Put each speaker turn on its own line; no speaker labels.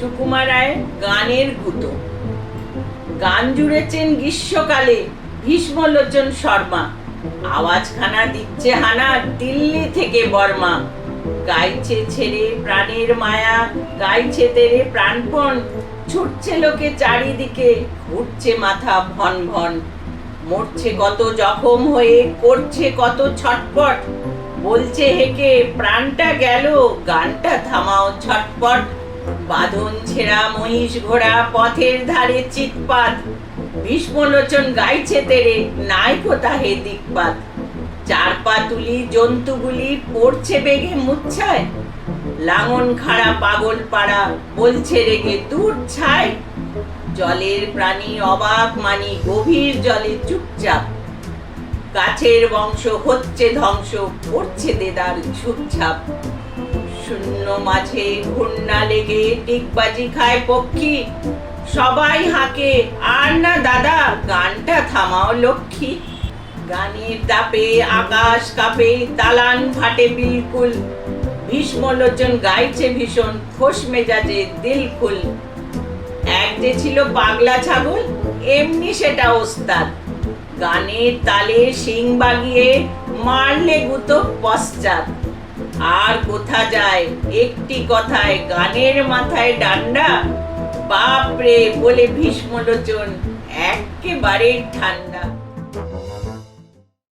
সুকুমার গানের গুতো। গান জুড়েছেন গ্রীষ্মকালে ভীষ্মলোচন শর্মা। দিচ্ছে হানা দিল্লি থেকে বর্মা। গাইছে ছেড়ে প্রাণের মায়া, গাইছে তেরে প্রাণপণ। ছুটছে লোকে চারিদিকে, ঘুরছে মাথা ভন ভন। মরছে কত জখম হয়ে, করছে কত ছটপট। বলছে হেকে, প্রাণটা গেল, গানটা থামাও ছটপট। বাঁধন ছেঁড়া, মহিষ ঘোড়া, পথের ধারে চিৎপাত। ভীষ্মলোচন গাইছে তেরে নাই কোথাহে দিকপাত। চার পা তুলি, জন্তুগুলি পড়ছে বেগে মুচ্ছায়। লাঙন খাড়া পাগল পাড়া বলছে রেগে দূর ছায়। জলের প্রাণী অবাক মানি গভীর জলে চুপচাপ। গাছের বংশ হচ্ছে ধ্বংস, পড়ছে দেদার ঝুপঝাপ। শূন্য মাঝে ঘূর্ণা লেগে টিকবাজি খায় পক্ষী। সবাই হাঁকে, আর না দাদা, গানটা থামাও লক্ষ্মী। গানের দাপে আকাশ কাঁপে, দালান ফাটে বিলকুল। ভীষ্ম ভীষ্মলোচন গাইছে ভীষণ, খোশ মেজাজে দিলকুল এক যে ছিল পাগলা ছাগল, এমনি সেটা ওস্তাদ। গানের তালে শিং বাগিয়ে মারলে গুতো পশ্চাৎ। আর কোথা যায়? একটি কথায় গানের মাথায় ডান্ডা? বাপরে বলে ভীষ্মলোচন একেবারে ঠান্ডা।